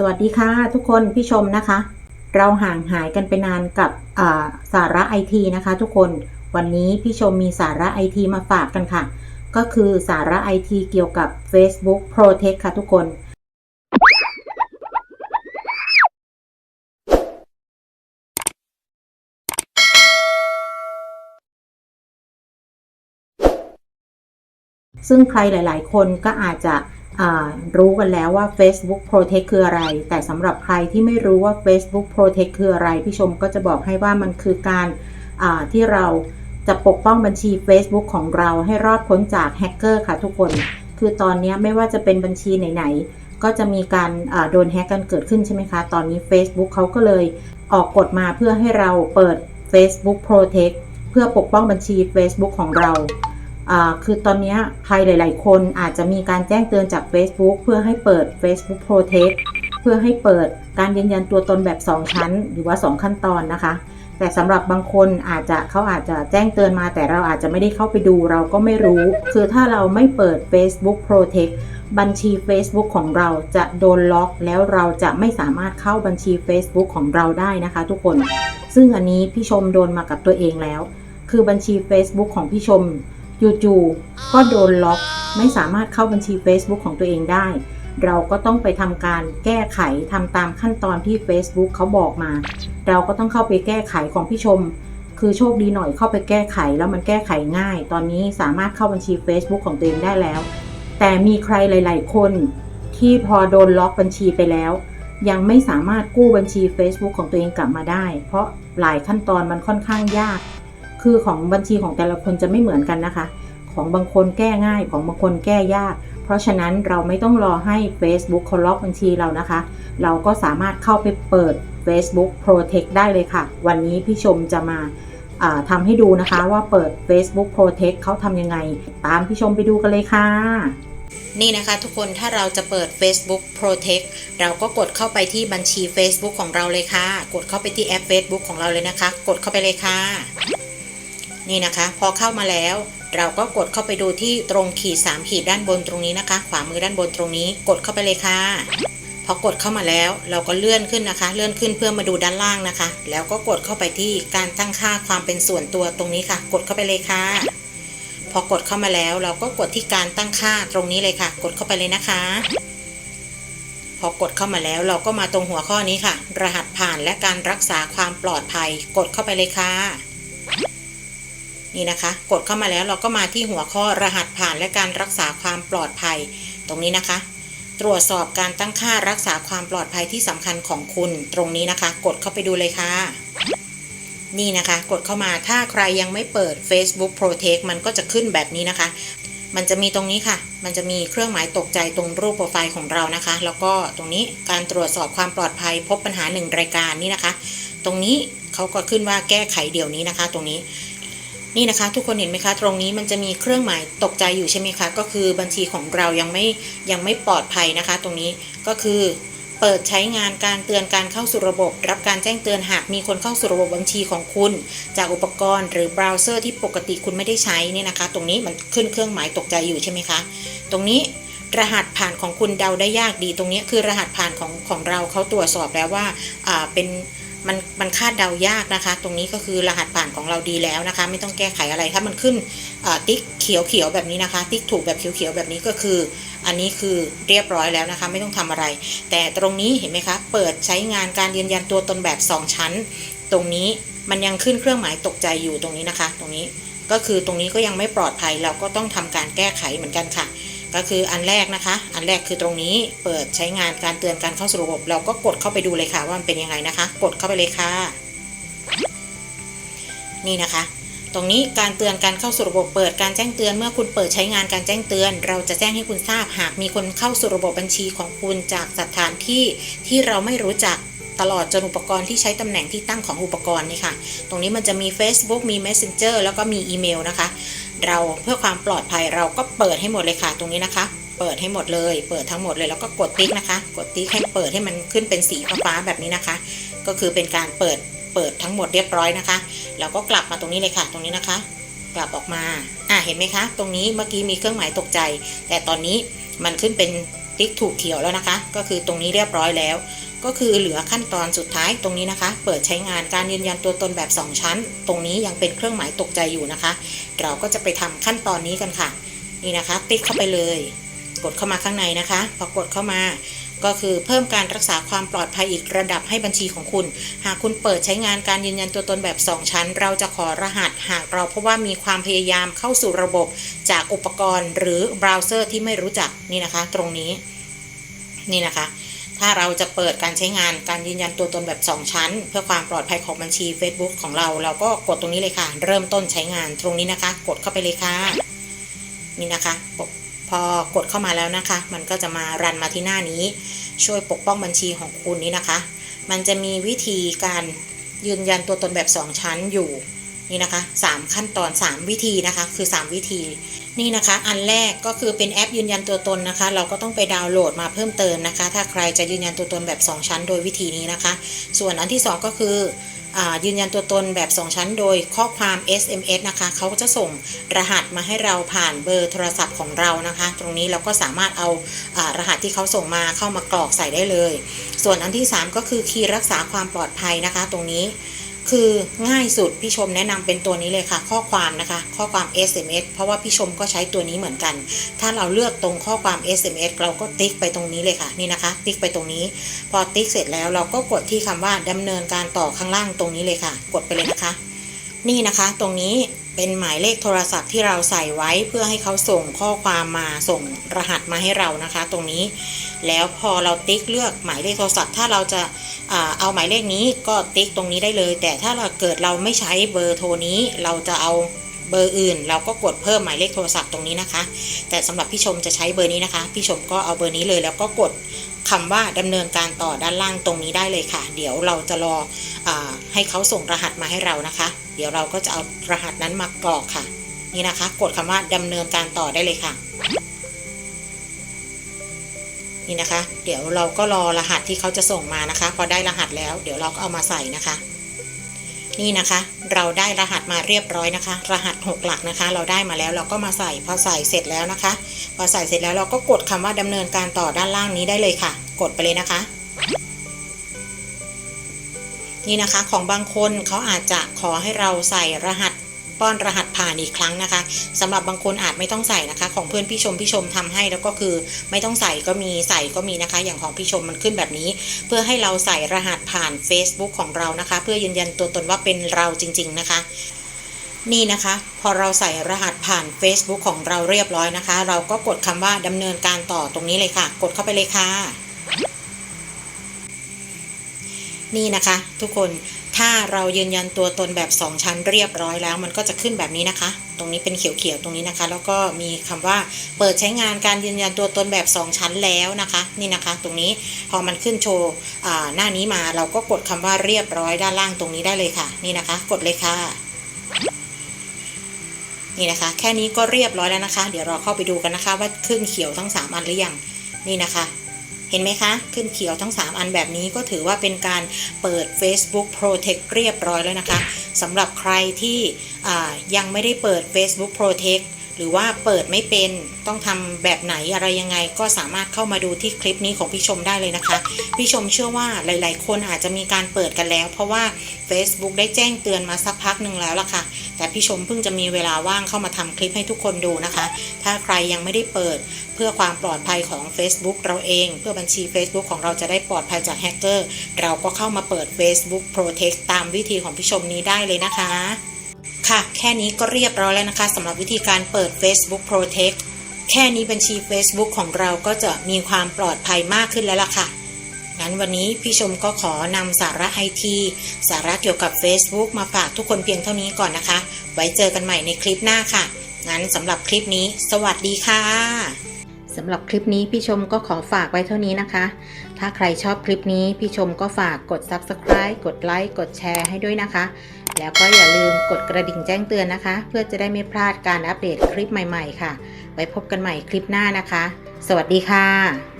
สวัสดีค่ะทุกคนพี่ชมนะคะ เราห่างหายกันไปนานกับาสาระไอทีนะคะทุกคนวันนี้พี่ชมมีสาระไอทีมาฝากกันค่ะ ก็คือสาระไอทีเกี่ยวกับ Facebook Protect ค่ะทุกคน ซึ่งใครหลาย ๆ คนก็อาจจะ รู้กันแล้วว่า Facebook Protect คืออะไร แต่สำหรับใครที่ไม่รู้ว่า Facebook Protect คืออะไร พี่ชมก็จะบอกให้ว่ามันคือการาที่เราจะปกป้องบัญชี Facebook ของเราให้รอดพ้นจากแฮกเกอร์ค่ะทุกคน คือตอนนี้ไม่ว่าจะเป็นบัญชีไหนๆ ก็จะมีการาโดนแฮกกันเกิดขึ้นใช่ไหมคะ ตอนนี้ Facebook เขาก็เลยออกกฎมาเพื่อให้เราเปิด Facebook Protect เพื่อปกป้องบัญชี Facebook ของเรา คือตอนนี้ใครหลาย ๆ คนอาจจะมีการแจ้งเตือนจาก Facebook เพื่อให้เปิด Facebook Protect เพื่อให้เปิดการยืนยันตัวตนแบบ 2 ชั้น หรือว่า 2 ขั้นตอนนะคะ แต่สำหรับบางคนอาจจะเขาอาจจะแจ้งเตือนมา แต่เราอาจจะไม่ได้เข้าไปดูเราก็ไม่รู้ คือถ้าเราไม่เปิด Facebook Protect บัญชี Facebook ของเราจะโดนล็อกแล้วเราจะไม่สามารถเข้าบัญชี Facebook ของเราได้นะคะ ทุกคน ซึ่งอันนี้พี่ชมโดนมากับตัวเองแล้ว คือบัญชี Facebook ของพี่ชม จู่ๆก็โดนล็อกไม่สามารถเข้าบัญชี Facebook ของตัวเองได้ เราก็ต้องไปทำการแก้ไขทำตามขั้นตอนที่ Facebook เขาบอกมา เราก็ต้องเข้าไปแก้ไขของพี่ชม คือโชคดีหน่อยเข้าไปแก้ไขแล้วมันแก้ไขง่าย ตอนนี้สามารถเข้าบัญชี Facebook ของตัวเองได้แล้ว แต่มีใครหลาย ๆ คนที่พอโดนล็อกบัญชีไปแล้ว ยังไม่สามารถกู้บัญชี Facebook ของตัวเองกลับมาได้ เพราะหลายขั้นตอนมันค่อนข้างยาก คือของบัญชีของแต่ละคนจะไม่เหมือนกันนะคะ ของบางคนแก้ง่ายของบางคนแก้ยาก เพราะฉะนั้นเราไม่ต้องรอให้ Facebook เขาล็อกบัญชีเรานะคะ เราก็สามารถเข้าไปเปิด Facebook Protect ได้เลยค่ะ วันนี้พี่ชมจะมาทำให้ดูนะคะว่าเปิด Facebook Protect เขาทำยังไง ตามพี่ชมไปดูกันเลยค่ะ นี่นะคะทุกคนถ้าเราจะเปิด Facebook Protect เราก็กดเข้าไปที่บัญชี Facebook ของเราเลยค่ะ กดเข้าไปที่แอป Facebook ของเราเลยนะคะ กดเข้าไปเลยค่ะ นี่นะคะ พอเข้ามาแล้ว เราก็กดเข้าไปดูที่ตรงขีด 3 ขีดด้านบนตรงนี้นะคะ ขวามือด้านบนตรงนี้ กดเข้าไปเลยค่ะ พอกดเข้ามาแล้ว เราก็เลื่อนขึ้นนะคะ เลื่อนขึ้นเพื่อมาดูด้านล่างนะคะ แล้วก็กดเข้าไปที่การตั้งค่าความเป็นส่วนตัวตรงนี้ค่ะ กดเข้าไปเลยค่ะ พอกดเข้ามาแล้ว เราก็กดที่การตั้งค่าตรงนี้เลยค่ะ กดเข้าไปเลยนะคะพอกดเข้ามาแล้วเราก็มาตรงหัวข้อนี้ค่ะ รหัสผ่านและการรักษาความปลอดภัย กดเข้าไปเลยค่ะ นี่นะคะ กดเข้ามาแล้วเราก็มาที่หัวข้อรหัสผ่านและการรักษาความปลอดภัย ตรงนี้นะคะ ตรวจสอบการตั้งค่ารักษาความปลอดภัยที่สำคัญของคุณ ตรงนี้นะคะ กดเข้าไปดูเลยค่ะ นี่นะคะ กดเข้ามาถ้าใครยังไม่เปิด Facebook Protect มันก็จะขึ้นแบบนี้นะคะมันจะมีตรงนี้ค่ะ มันจะมีเครื่องหมายตกใจตรงรูปโปรไฟล์ของเรานะคะ แล้วก็ตรงนี้การตรวจสอบความปลอดภัยพบปัญหาหนึ่งรายการนี่นะคะ ตรงนี้เขาก็ขึ้นว่าแก้ไขเดี๋ยวนี้นะคะ ตรงนี้ นี่นะคะ ทุกคนเห็นไหมคะตรงนี้มันจะมีเครื่องหมายตกใจอยู่ใช่ไหมคะ ก็คือบัญชีของเรายังไม่ยังไม่ปลอดภัยนะคะ ตรงนี้ก็คือเปิดใช้งานการเตือนการเข้าสู่ระบบ รับการแจ้งเตือนหากมีคนเข้าสู่ระบบบัญชีของคุณ จากอุปกรณ์หรือเบราว์เซอร์ที่ปกติคุณไม่ได้ใช้นี่นะคะ ตรงนี้มันขึ้นเครื่องหมายตกใจอยู่ใช่ไหมคะ ตรงนี้รหัสผ่านของคุณเดาได้ยากดี ตรงนี้คือรหัสผ่านของของเราเขาตรวจสอบแล้วว่าอ่าเป็น มันมันคาดเดายากนะคะ ตรงนี้ก็คือรหัสผ่านของเราดีแล้วนะคะ ไม่ต้องแก้ไขอะไรถ้ามันขึ้นติ๊กเขียวเขียวๆแบบนี้นะคะ ติ๊กถูกแบบเขียวเขียวๆแบบนี้ก็คือ อันนี้คือเรียบร้อยแล้วนะคะ ไม่ต้องทำอะไร แต่ตรงนี้เห็นไหมคะ เปิดใช้งานการยืนยันตัวตนแบบ 2 ชั้น ตรงนี้มันยังขึ้นเครื่องหมายตกใจอยู่ตรงนี้นะคะ ตรงนี้ก็คือตรงนี้ก็ยังไม่ปลอดภัยเราก็ต้องทำการแก้ไขเหมือนกันค่ะ ก็คืออันแรกนะคะ อันแรกคือตรงนี้เปิดใช้งานการเตือนการเข้าสู่ระบบ เราก็กดเข้าไปดูเลยค่ะว่ามันเป็นยังไงนะคะ กดเข้าไปเลยค่ะ นี่นะคะ ตรงนี้การเตือนการเข้าสู่ระบบเปิดการแจ้งเตือนเมื่อคุณเปิดใช้งานการแจ้งเตือน เราจะแจ้งให้คุณทราบหากมีคนเข้าสู่ระบบบัญชีของคุณจากสถานที่ที่เราไม่รู้จักตลอดจนอุปกรณ์ที่ใช้ตำแหน่งที่ตั้งของอุปกรณ์นี่ค่ะ ตรงนี้มันจะมี Facebook มี Messenger แล้วก็มีอีเมลนะคะ เราเพื่อความปลอดภัยเราก็เปิดให้หมดเลยค่ะ ตรงนี้นะคะ เปิดให้หมดเลย เปิดทั้งหมดเลยแล้วก็กดติ๊กนะคะ กดติ๊กให้เปิดให้มันขึ้นเป็นสีฟ้าแบบนี้นะคะ ก็คือเป็นการเปิดเปิดทั้งหมดเรียบร้อยนะคะแล้วก็กลับมาตรงนี้เลยค่ะ ตรงนี้นะคะ กลับออกมาอะเห็นไหมคะ ตรงนี้เมื่อกี้มีเครื่องหมายตกใจ แต่ตอนนี้มันขึ้นเป็นติ๊กถูกเขียวแล้วนะคะ ก็คือตรงนี้เรียบร้อยแล้ว ก็คือเหลือขั้นตอนสุดท้ายตรงนี้นะคะ เปิดใช้งานการยืนยันตัวตนแบบ 2 ชั้น ตรงนี้ยังเป็นเครื่องหมายตกใจอยู่นะคะ เราก็จะไปทำขั้นตอนนี้กันค่ะ นี่นะคะ ติ๊กเข้าไปเลย กดเข้ามาข้างในนะคะ พอกดเข้ามาก็คือเพิ่มการรักษาความปลอดภัยอีกระดับให้บัญชีของคุณ หากคุณเปิดใช้งานการยืนยันตัวตนแบบ 2 ชั้น เราจะขอรหัส หากเราเพราะว่ามีความพยายามเข้าสู่ระบบจากอุปกรณ์ หรือเบราว์เซอร์ที่ไม่รู้จักนี่นะคะ ตรงนี้นี่นะคะ ถ้าเราจะเปิดการใช้งานการยืนยันตัวตนแบบ 2 ชั้น เพื่อความปลอดภัยของบัญชี Facebook ของเรา เราก็กดตรงนี้เลยค่ะ เริ่มต้นใช้งานตรงนี้นะคะ กดเข้าไปเลยค่ะ นี่นะคะ พอกดเข้ามาแล้วนะคะ มันก็จะมารันมาที่หน้านี้ ช่วยปกป้องบัญชีของคุณนี้นะคะ มันจะมีวิธีการยืนยันตัวตนแบบ 2 ชั้นอยู่นี่นะคะ 3 ขั้นตอน 3 วิธีนะคะ คือ 3 วิธี นี่นะคะ อันแรกก็คือเป็นแอปยืนยันตัวตนนะคะ เราก็ต้องไปดาวน์โหลดมาเพิ่มเติมนะคะ ถ้าใครจะยืนยันตัวตนแบบ 2 ชั้น โดยวิธีนี้นะคะ ส่วนอันที่ 2 ก็คืออยืนยันตัวตนแบบ 2 ชั้น โดยข้อความ SMS นะคะเขาก็จะส่งรหัสมาให้เราผ่านเบอร์โทรศัพท์ของเรานะคะ ตรงนี้เราก็สามารถเอาอารหัสที่เขาส่งมาเข้ามากรอกใส่ได้เลย ส่วนอันที่ 3 ก็คือคีย์รักษาความปลอดภัยนะคะ ตรงนี้ คือง่ายสุดพี่ชมแนะนำเป็นตัวนี้เลยค่ะ ข้อความนะคะ ข้อความ SMS เพราะว่าพี่ชมก็ใช้ตัวนี้เหมือนกัน ถ้าเราเลือกตรงข้อความ SMS เราก็ติ๊กไปตรงนี้เลยค่ะนี่นะคะ ติ๊กไปตรงนี้ พอติ๊กเสร็จแล้วเราก็กดที่คำว่าดำเนินการต่อข้างล่างตรงนี้เลยค่ะ กดไปเลยนะคะ นี่นะคะตรงนี้ เป็นหมายเลขโทรศัพท์ที่เราใส่ไว้เพื่อให้เขาส่งข้อความมาส่งรหัสมาให้เรานะคะ ตรงนี้ แล้วพอเราติ๊กเลือกหมายเลขโทรศัพท์ ถ้าเราจะเอาหมายเลขนี้ก็ติ๊กตรงนี้ได้เลย แต่ถ้าเราเกิดเราไม่ใช้เบอร์โทรนี้ เราจะเอาเบอร์อื่น เราก็กดเพิ่มหมายเลขโทรศัพท์ตรงนี้นะคะ แต่สำหรับพี่ชมจะใช้เบอร์นี้นะคะ พี่ชมก็เอาเบอร์นี้เลยแล้วก็กด คำว่าดำเนินการต่อด้านล่างตรงนี้ได้เลยค่ะ เดี๋ยวเราจะรออให้เขาส่งรหัสมาให้เรานะคะ เดี๋ยวเราก็จะเอารหัสนั้นมากรอกค่ะ นี่นะคะ กดคำว่าดำเนินการต่อได้เลยค่ะ นี่นะคะ เดี๋ยวเราก็รอรหัสที่เขาจะส่งมานะคะ พอได้รหัสแล้ว เดี๋ยวเราก็เอามาใส่นะคะ นี่นะคะ เราได้รหัสมาเรียบร้อยนะคะ รหัส 6 หลักนะคะ เราได้มาแล้วเราก็มาใส่พอใส่เสร็จแล้วนะคะ พอใส่เสร็จแล้วเราก็กดคำว่าดำเนินการต่อด้านล่างนี้ได้เลยค่ะ กดไปเลยนะคะ นี่นะคะของบางคนเขาอาจจะขอให้เราใส่รหัส ป้อนรหัสผ่านอีกครั้งนะคะสำหรับบางคนอาจไม่ต้องใส่นะคะ ของเพื่อนพี่ชมพี่ชมทำให้แล้วก็คือไม่ต้องใส่ก็มีใส่ก็มีนะคะ อย่างของพี่ชมมันขึ้นแบบนี้ เพื่อให้เราใส่รหัสผ่าน Facebook ของเรานะคะ เพื่อยืนยันตัวตนว่าเป็นเราจริง ๆ นะคะนี่นะคะ พอเราใส่รหัสผ่าน Facebook ของเราเรียบร้อยนะคะ เราก็กดคำว่าดำเนินการต่อตรงนี้เลยค่ะ กดเข้าไปเลยค่ะ นี่นะคะ ทุกคน ถ้าเรายืนยันตัวตนแบบ 2 ชั้นเรียบร้อยแล้ว มันก็จะขึ้นแบบนี้นะคะ ตรงนี้เป็นเขียวๆตรงนี้นะคะ แล้วก็มีคำว่าเปิดใช้งานการยืนยันตัวตนแบบ 2 ชั้นแล้วนะคะ นี่นะคะ ตรงนี้พอมันขึ้นโชว์หน้านี้มาเราก็กดคำว่าเรียบร้อยด้านล่างตรงนี้ได้เลยค่ะ นี่นะคะ กดเลยค่ะนี่นะคะ แค่นี้ก็เรียบร้อยแล้วนะคะ เดี๋ยวเราเข้าไปดูกันนะคะ ว่าขึ้นเขียวทั้ง 3 อันหรือยังนี่นะคะ เห็นไหมคะ ขึ้นเขียวทั้ง 3 อันแบบนี้ก็ถือว่าเป็นการเปิด Facebook Protect เรียบร้อยแล้วนะคะสำหรับใครที่ยังไม่ได้เปิด Facebook Protect หรือว่าเปิดไม่เป็นต้องทำแบบไหนอะไรยังไง ก็สามารถเข้ามาดูที่คลิปนี้ของพี่ชมได้เลยนะคะ พี่ชมเชื่อว่าหลาย ๆ คนอาจจะมีการเปิดกันแล้ว เพราะว่า Facebook ได้แจ้งเตือนมาสักพักหนึ่งแล้วล่ะค่ะ แต่พี่ชมเพิ่งจะมีเวลาว่างเข้ามาทำคลิปให้ทุกคนดูนะคะ ถ้าใครยังไม่ได้เปิดเพื่อความปลอดภัยของ Facebook เราเอง เพื่อบัญชี Facebook ของเราจะได้ปลอดภัยจากแฮกเกอร์เราก็เข้ามาเปิด Facebook Protect ตามวิธีของพี่ชมนี้ได้เลยนะคะ ค่ะ แค่นี้ก็เรียบร้อยแล้วนะคะสำหรับวิธีการเปิด Facebook Protect แค่นี้บัญชี Facebook ของเราก็จะมีความปลอดภัยมากขึ้นแล้วล่ะค่ะ งั้นวันนี้พี่ชมก็ขอนำสาระไอทีสาระเกี่ยวกับ Facebook มาฝากทุกคนเพียงเท่านี้ก่อนนะคะ ไว้เจอกันใหม่ในคลิปหน้าค่ะ งั้นสำหรับคลิปนี้ สวัสดีค่ะสำหรับคลิปนี้พี่ชมก็ขอฝากไว้เท่านี้นะคะ ถ้าใครชอบคลิปนี้พี่ชมก็ฝากกด Subscribe กดไลค์กดแชร์ให้ด้วยนะคะ แล้วก็อย่าลืมกดกระดิ่งแจ้งเตือนนะคะ เพื่อจะได้ไม่พลาดการอัปเดตคลิปใหม่ๆ ค่ะ ไว้พบกันใหม่คลิปหน้านะคะ สวัสดีค่ะ